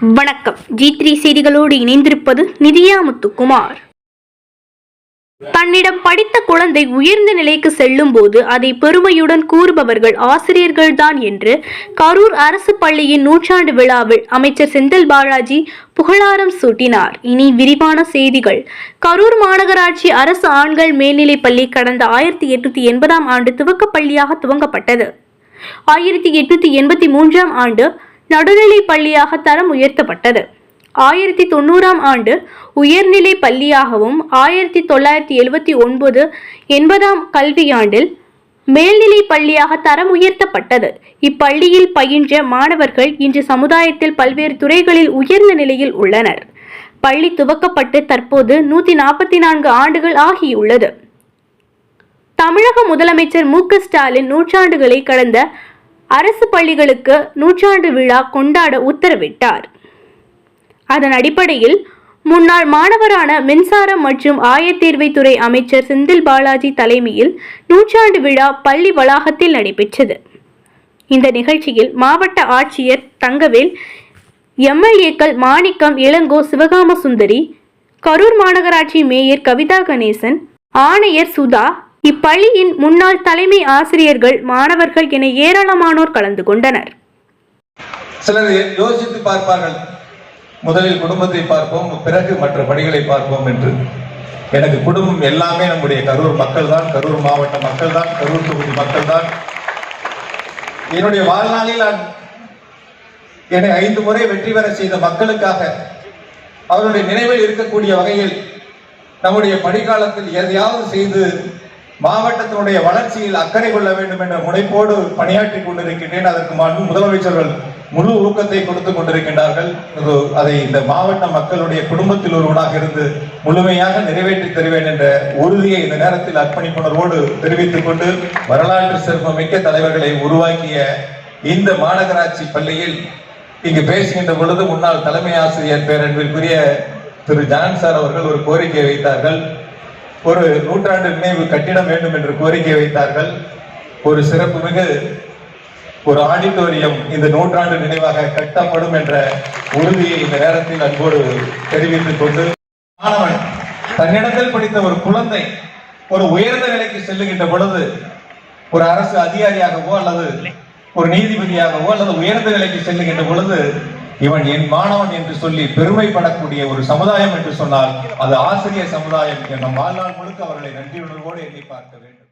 வணக்கம். G three செய்திகளோடு இணைந்திருப்பது நிதியா முத்துக்குமார் தன்னிடம் படித்த குழந்தை உயர்ந்த நிலைக்கு செல்லும் போது அதை பெருமையுடன் கூறுபவர்கள் ஆசிரியர்கள்தான் என்று கரூர் அரசு பள்ளியின் நூற்றாண்டு விழாவில் அமைச்சர் செந்தில் பாலாஜி புகழாரம் சூட்டினார். இனி விரிவான செய்திகள். கரூர் மாநகராட்சி அரசு ஆண்கள் மேல்நிலைப் பள்ளி கடந்த ஆயிரத்தி எட்நூத்தி எண்பதாம் ஆண்டு துவக்கப் பள்ளியாக துவங்கப்பட்டது. ஆயிரத்தி எட்நூத்தி எண்பத்தி மூன்றாம் ஆண்டு நடுநிலை பள்ளியாக தரம் உயர்த்தப்பட்டது. ஆயிரத்தி தொண்ணூறாம் ஆண்டு உயர்நிலை பள்ளியாகவும் ஆயிரத்தி தொள்ளாயிரத்தி எழுபத்தி ஒன்பது எண்பதாம் கல்வியாண்டில் மேல்நிலை பள்ளியாக தரம் உயர்த்தப்பட்டது. இப்பள்ளியில் பயின்ற மாணவர்கள் இன்று சமுதாயத்தில் பல்வேறு துறைகளில் உயர்ந்த நிலையில் உள்ளனர். பள்ளி துவக்கப்பட்டு தற்போது நூத்தி நாற்பத்தி நான்கு ஆண்டுகள் ஆகியுள்ளது. தமிழக முதலமைச்சர் மு க ஸ்டாலின் நூற்றாண்டுகளை கடந்த அரசு பள்ளிகளுக்கு நூற்றாண்டு விழா கொண்டாட உத்தரவிட்டார். அதன் அடிப்படையில் முன்னாள் மாணவரான மின்சாரம் மற்றும் ஆயத்தேர்வைத்துறை அமைச்சர் செந்தில் பாலாஜி தலைமையில் நூற்றாண்டு விழா பள்ளி வளாகத்தில் நடைபெற்றது. இந்த நிகழ்ச்சியில் மாவட்ட ஆட்சியர் தங்கவேல் எம்எல்ஏக்கள் மாணிக்கம் இளங்கோ சிவகாம சுந்தரி கரூர் மாநகராட்சி மேயர் கவிதா கணேசன் ஆணையர் சுதா இப்பள்ளியின் முன்னாள் தலைமை ஆசிரியர்கள் மாணவர்கள் என ஏராளமானோர் கலந்து கொண்டனர். சிலர் யோசித்து பார்ப்பார்கள். முதலில் குடும்பத்தை பார்ப்போம் பிறகு மற்ற பணிகளை பார்ப்போம் என்று. எனக்கு குடும்பம் எல்லாமே நம்முடைய கரூர் மக்கள் தான் கரூர் மாவட்ட மக்கள் தான் கரூர் தொகுதி மக்கள் தான் என்னுடைய வாழ்நாளில் நான் என்னை ஐந்து முறை வெற்றி பெற செய்த மக்களுக்காக அவருடைய நினைவில் இருக்கக்கூடிய வகையில் நம்முடைய பணிக்காலத்தில் எதையாவது செய்து மாவட்டத்தினுடைய வளர்ச்சியில் அக்கறை கொள்ள வேண்டும் என்ற முனைப்போடு பணியாற்றி கொண்டிருக்கின்றேன். அதற்கு முதலமைச்சர்கள் முழு ஊக்கத்தை கொடுத்து கொண்டிருக்கின்றார்கள். அதை இந்த மாவட்ட மக்களுடைய குடும்பத்தில் ஒருவனாக இருந்து முழுமையாக நிறைவேற்றி தருவேன் என்ற உறுதியை இந்த நேரத்தில் அர்ப்பணிப்புணர்வோடு தெரிவித்துக் கொண்டு வரலாற்று சிறப்புமிக்க தலைவர்களை உருவாக்கிய இந்த மாநகராட்சி பள்ளியில் இங்கு பேசுகின்ற பொழுது முன்னாள் தலைமை ஆசிரியர் பேரன்பிற்குரிய திரு ஜான் சார் அவர்கள் ஒரு கோரிக்கை வைத்தார்கள். ஒரு நூற்றாண்டு நினைவு கட்டிடம் வேண்டும் என்று கோரிக்கை வைத்தார்கள். ஒரு சிறப்புமிகு ஒரு ஆடிட்டோரியம் இந்த நூற்றாண்டு நினைவாக கட்டப்படும் என்ற உறுதியை இந்த நேரத்தில் அன்போடு தெரிவித்துக் கொண்டு மாணவன் தன்னிடத்தில் படித்த ஒரு குழந்தை ஒரு உயர்ந்த நிலைக்கு செல்லுகின்ற பொழுது ஒரு அரசு அதிகாரியாகவோ அல்லது ஒரு நீதிபதியாகவோ அல்லது உயர்ந்த நிலைக்கு செல்லுகின்ற பொழுது இவன் என் மாணவன் என்று சொல்லி பெருமைப்படக்கூடிய ஒரு சமுதாயம் என்று சொன்னால் அது ஆசிரியர் சமுதாயம். என்ற வாழ்நாள் முழுக்க அவர்களை நன்றியுணர்வோடு எண்ணி பார்க்க வேண்டும்.